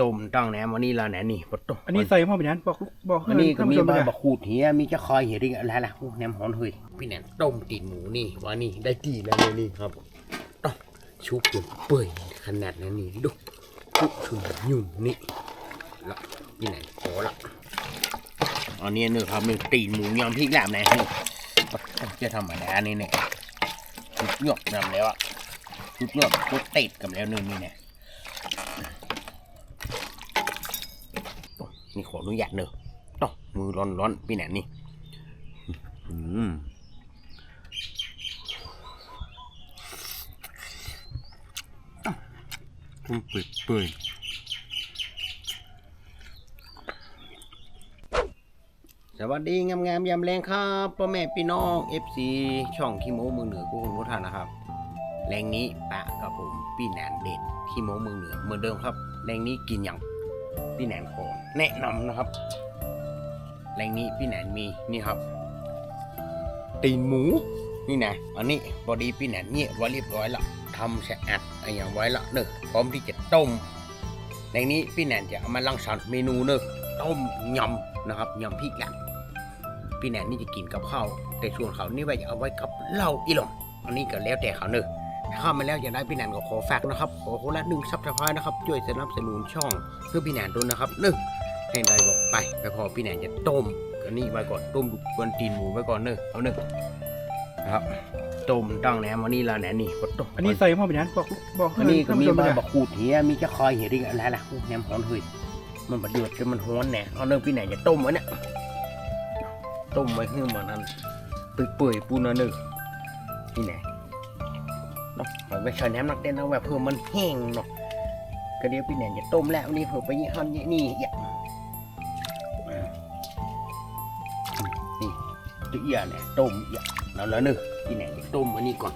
ต้มตั้งแหนมวันนี้ละแหนนี่ปะต้มอันนี้ใส่พ่อเป็นยังบอกบอกอันนี้ก็มีท่าผู้ชบาด้วยบะขูดเหียมีจะคอยเหียดิอะไรล่ะโอ้แหนมหอนเฮ้ยพี่แหนมต้มตีนหมูนี่ว่านี่ได้ตีแล้วเลยนี่ครับต้องชุบจนเปื่อยขนาดนั้นนี่ดูชุบถึงยุ่งนี่ละพี่แหนมขอละอันนี้นี่ครับนี่ตีนหมูยำพริกแหลมนะนี่จะทำอะไรอันนี้เนี่ยชุบหยกนำแล้วอะชุบหยกชุบติดกับแล้วนี่นี่เนี่ย นี่ขออนุญาตเนอะต้องมือร้อนร้อนพี่แหนนนี่อืมต้มเปื่อยเปื่อยสวัสดีงามงามๆยำแรงครับพ่อแม่พี่น้อง FC ช่องขี้โม้มือเหนือกูคุณผู้ท่านนะครับแรงนี้ปะกับผมพี่แหนนเด็ดขี้โม้มือเหนือเหมือนเดิมครับ แรงนี้กินอย่าง พี่แหนนขอแนะนำนะครับแรงนี้พี่แหนนมีนี่ครับ ตีนหมูนี่นะอันนี้บอดีพี่แหนนเนี่ยไว้เรียบร้อยละทำสะอาดอะไรอย่างไว้ละเนอะพร้อมที่จะต้มแรงนี้พี่แหนนจะเอามาลังสรรค์เมนูเนอะต้มยำนะครับยำพริกแหละพี่แหนนนี่จะกินกับข้าวแต่ส่วนเขานี่ไว้จะเอาไว้กับเหล้าอีหลงอันนี้ก็แล้วแต่เขาเนอะถ้า เข้ามาแล้วอยากได้พี่แหนนก็ขอฝากนะครับ ขอคนละหนึ่งซับสไครต์นะครับ ช่วยสนับสนุนช่องเพื่อพี่แหนนด้วยนะครับหนึ่งให้ได้บอกไป ไปพอพี่แหนนจะต้มก็นี่ไว้ก่อนต้มบนตีนหมูไว้ก่อนเนอะเอาเนอะนะครับต้มตั้งแหนมวันนี้ละแหนนี่ปะต้มอันนี้ใส่พ่อเป็นยังบอกบอกอันนี้ก็ท่ามีผู้ชบาด้วยบะขูดเหียมีจะคอยเหียดิอะไรล่ะโอ้แหนมหอนเฮ้ยมันประเดือดจนมันฮ้อนแหน่เอาเนอะพี่แหนนจะต้มไว้เนี่ยต้มไว้ให้มันอันเปื่อยๆปูนอันเนอะนี่แหน เนาะเอาไว้ใช้แหนมนักเต้นเอาแบบเพื่อมันแห้งเนาะก็เดี๋ยวพี่แหนนจะต้มแล้วนี่เผื่อไปยี่ห้อนี้นี่อย่านี่ตัวเอียเนี่ยต้มอย่าแล้วแล้วเนอะพี่แหนนจะต้มอันนี้ก่อน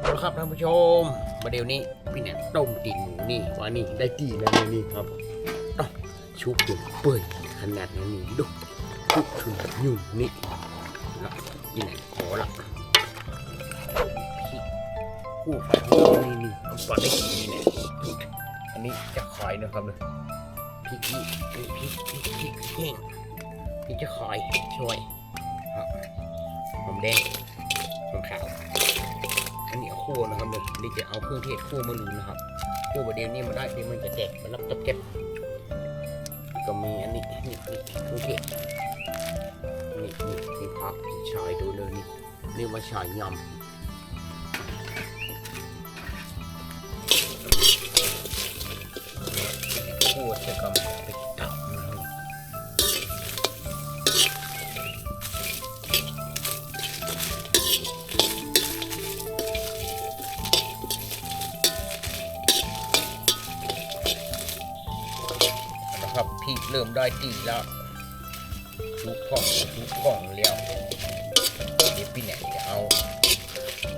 เอาละครับท่านผู้ชมมาเดี๋ยวนี้พี่แหนนต้มตีนหมูนี่ว่านี่ได้ตีแล้วนี่ครับต้องชุบจนเปื่อยขนาดนั้ดูชุบถึงยุ่งนี่ละพี่แหนนขอละ คู่ไฟนี่นี่เอาปลาได้กินนี่เนี่ยอันนี้จะคอยนะครับเลยพริกนี่พริกพริกพริกพริกแห้งพริกจะคอยช่วยหอมแดงหอมขาวอันนี้เอาคั่วนะครับเลยนี่จะเอาเครื่องเทศคั่วมาดูนนะครับคั่วประเดี๋ยวนี้มาได้เดี๋ยวมันจะแตกมันรับตะเก็บก็มีอันนี้นี่นี่เครื่องเทศนี่นี่นี่ผักชายดูเลยนี่นี่ว่าชายยำ จะกำลังไปตับนะครับนะครับพี่เริ่มได้ตีแล้วชุบของชุบของแล้วเดี๋ยวพี่แหนนจะเอา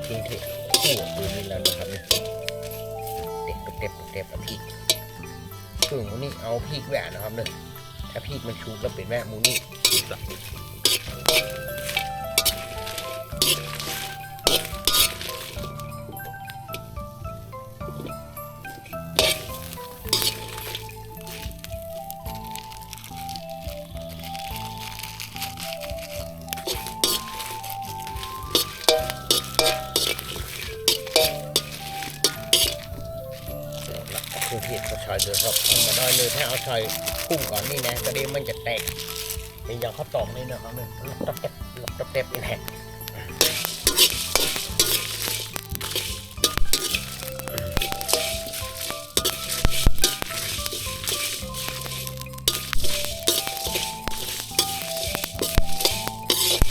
เครื่องเทศคั่วตัวนี้แล้วนะครับเนี่ยเด็ดเด็ดเด็ดแบบพี่ ครื่องมูนี่เอาพริกแหวนนะครับเนี่ยถ้าพริกมันชุบแล้วเป็นแม่มูนี่ชุบละ ใช้กุ้งก่อนนี่นะกระเด็นมันจะแตกเป็นอย่างข้าวตอกนี่นะครับเนี่ยหลบตับเต็บหลบตับเต็บนี่แหละค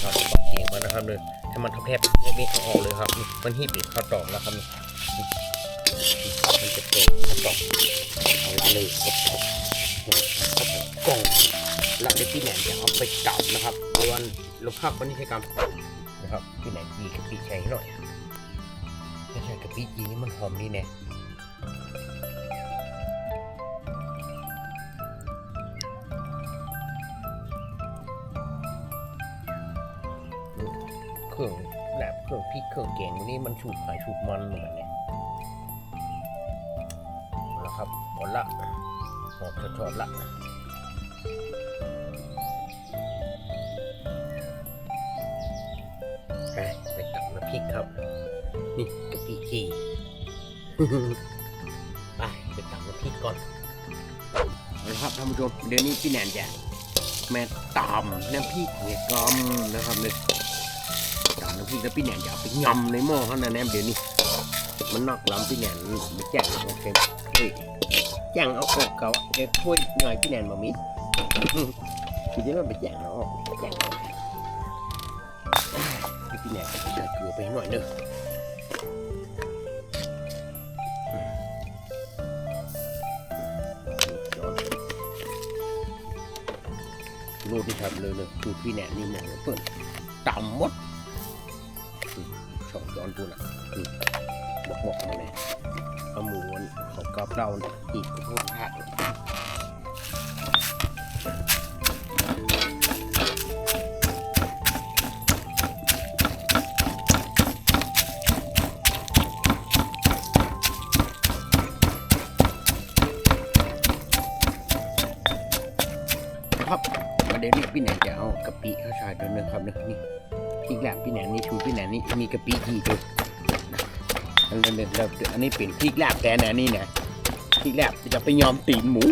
รับปักเขียงมานะครับเลยให้มันทับแทบๆนี่เอาออกเลยครับนี่มันหีบเป็นข้าวตอกแล้วครับมันจะเป็นกระป๋องเอาไปเลย แล้วเดี๋ยวพี่แหนนจะเอาไปจับนะครับเอาวันลบภาพวันนี้ใช้กรรมนะครับพี่แหนนจีกะปิใช้ให้หน่อยถ้าใช้กะปิจีนี่มันหอมดีแน่เครื่องแบบเครื่องพริกเครื่องแกงวันนี้มันฉูดไข่ฉูดมันเหมือนเนี่ยเอาละครับหมดละหอมชดๆละ ครับ นี่กะปิจีไปไปตักน้ำพริกก่อนเอาละครับท่านผู้ชมเดี๋ยวนี้พี่แนนจะแม่ตำน้ำพริกเห็ดกอมนะครับเลยตำน้ำพริกแล้วพี่แนนจะเอาไปยำในหม้อเท่านั้นแนมเดี๋ยวนี้มันนอกล้ำพี่แนนไปแจ้งโอเคเฮ้ยแจ้งเอาออกเขาเดี๋ยวถ้วยหน่อยพี่แนนมามิดคือจะมันไปแจ้งเอาออกแจ้งเอา พี่แนนใส่เกลือไปหน่อยเนอะโลดที่ทำเลยเลยคือพี่แนนนี่แนนเปิดต่ำหมดอืมสองย้อนตัวน่ะอืมบอกบอกมาเลยเอาหมูอันของกรอบเราอีกพวกผัก เด็นนี้พี่แหนนจะเอากะปิเข้าชายด้วยนะครับนี่นี่อีกแล้วพี่แหนนนี่ชูพี่แหนนนี่มีกะปิที่ด้วยอันนี้เราอันนี้เป็นพริกแลบแต่นะนี่นะพริกแลบจะไปยอมตีนหมู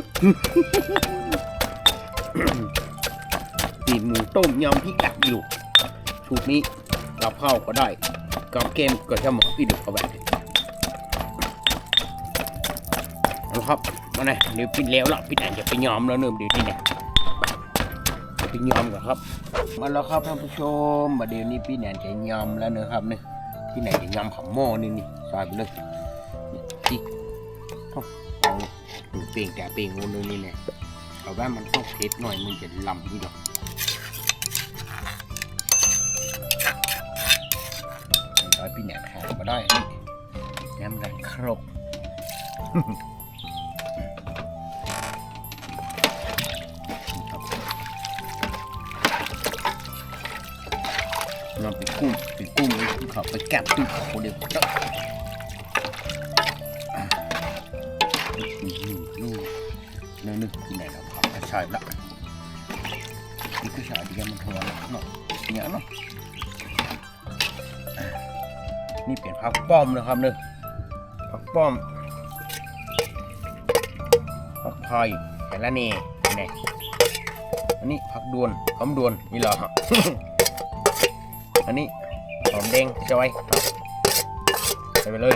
ตีนหมูต้มยำพริกแลบอยู่สูตรนี้กับข้าวก็ได้กับเกมก็จะหมาะพี่ดูเข้าไปเอาละครับมาเลยเดี๋ยวปิดแล้วละพี่แหนนจะไปยอมแล้วเนิ่มเดี๋ยวที่เนี่ย ไปยอมกันครับ มาแล้วครับท่านผู้ชมมาเดี๋ยวนี้พี่แหนนจะยอมแล้วเนอะครับเนี่ยที่ไหนจะยอมของหม้อนี่นี่ใส่ไปเลยนี่อีกเอาเอาเปลี่ยงแต่เปลี่ยงงูเลยนี่แหละเอาว่ามันต้องเผ็ดหน่อยมันจะลำนี่ดอกร้อยพี่แหนนขาดมาได้นี่แหนมกันครกครับ เลยเขาไปแกะตุ้งเขาเดียวก็นู่นนู่นนึกไหนเราผักกระชายละนี่กระชายดีกันมันทัวเนาะเนี่ยเนาะนี่เปลี่ยนผักป้อมนะครับเนอะผักป้อมผักพายแค่ละนี่เนี่ยอันนี้ผักดวนหอมดวนนี่เหรออันนี้ หอมแดงจอยใส่ไปเลย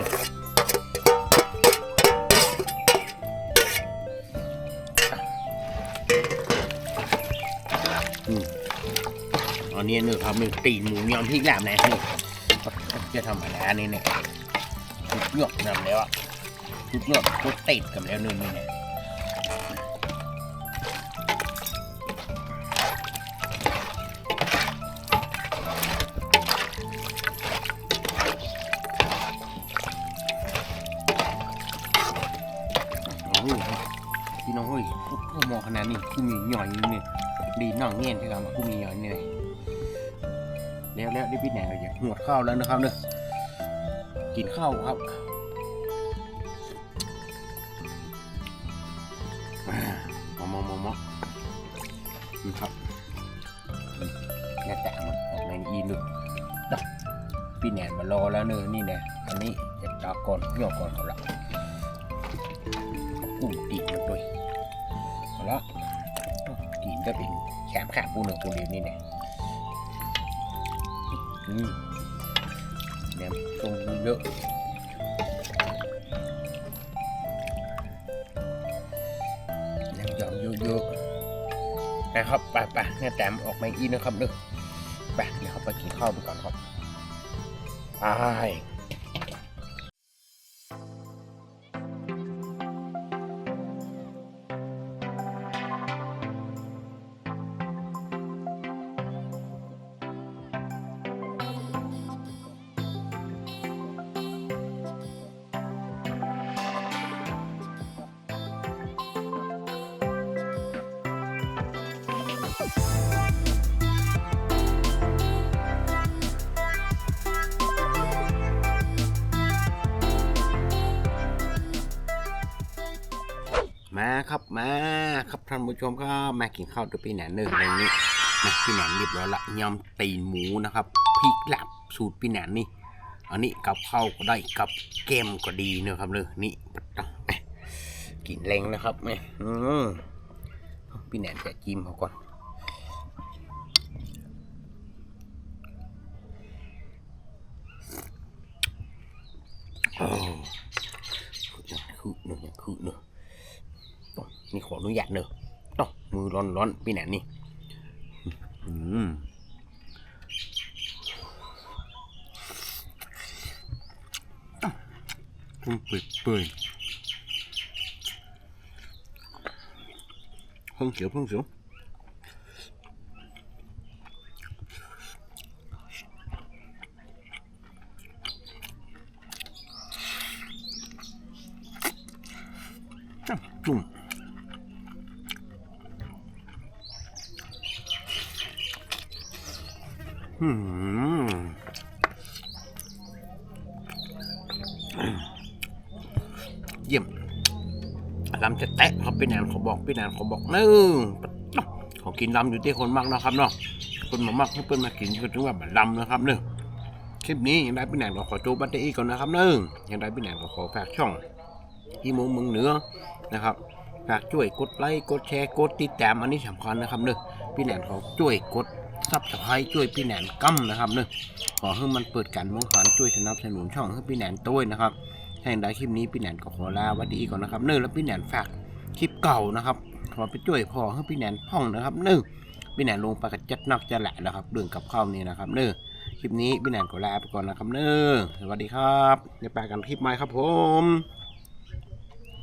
อันนี้เนี่ยครับนี่ตีนหมูยำพริกแหลมนะนี่จะทำอะไรอันนี้เนี่ยชุดหยกนำแล้วอะชุดหยกชุดติดกับแล้วนี่นี่เนี่ย มอขนาดนี้กูมีหน่อยนึงเนี่ดีน่องเงี้ยนใช่ไหมกูมีหน่อยนี่แล้วแล้วได้พี่แหนก็อยากหวดข้าวแล้วนะครับเนอะกินข้าวครับมอมอมอมอนี่ครับอืมแน่แต่มันออกในอีนึกดอกพี่แหนมารอแล้วเนอะนี่เนี่ยอันนี้จะตาก่อนย่อก่อนเขาละกุ้งตี นมันด้วยเอาละตีนก็เป็นแขมขาปูหนึ่งปูเดียวนี่เนี่ยอืมแหนมตรงเยอะน้ำยำเยอะๆนะครับไปไปเนี่ยแต้มออกมาอีกนะครับเนอะไปเดี๋ยวเขาไปกินข้าวไปก่อนครับไป ครับมาครับท่านผู้ชมครับมากินข้าวตัวพี่แหนนหนึ่งในนี้นะพี่แหนนเรียบร้อยละยำตีนหมูนะครับพริกลาบสูตรพี่แหนนนี่ อันนี้กับข้าวก็ได้กับแกมก็ดีเนอะครับเลยนี่กินแรงนะครับแม่พี่แหนนจะจิ้มเขาก่อนอ้อย่างคือเนอะอย่งคือเนอะต้อง นี่ขออนุญาตเนอะต้องมือร้อนๆพี่แหนนนี่อืมพุ่งเปื่อยเปื่อยห้องเขียวห้องเขียวจุ่มอืม เยี่ยมลำจะแตะครับพี่แนนเขาบอกพี่แนนเขาบอกนึ่งขากินลำอยู่ที่คนมากนะครับเนาะคนมามากให้เพื่อนมากินก็ถึงว่าบัลำนะครับนึ่งคลิปนี้ยังได้พี่แนนก็ขอโจบัตเตอร์ก่อนนะครับนึ่งยังได้พี่แนนก็ขอฝากช่องที่มุมเมืองเหนือนะครับฝากช่วยกดไลค์กดแชร์กดติดตามอันนี้สำคัญนะครับเนึ่งพี่แนนเขาช่วยกด ซับสไครต์ช่วยพี่แหนนกั้มนะครับเนึ่งขอให้มันเปิดการมองขันช่วยสนับสนุนช่องให้พี่แหนนต้วยนะครับแห่งใดคลิปนี้พี่แหนนก็ขอลาวัดดีก่อนนะครับเนิ่แล้วพี่แหนนฝากคลิปเก่านะครับขอไปช่วยพ่อให้พี่แหนนพ่องนะครับเนิ่พี่แหนนลงไปกับจัดนักจะแหละนะครับเรื่องกับข้าวนี่นะครับเนิ่คลิปนี้พี่แหนนก็ลาไปก่อนนะครับเนิ่สวัสดีครับเดี๋ยวไปกันคลิปใหม่ครับผม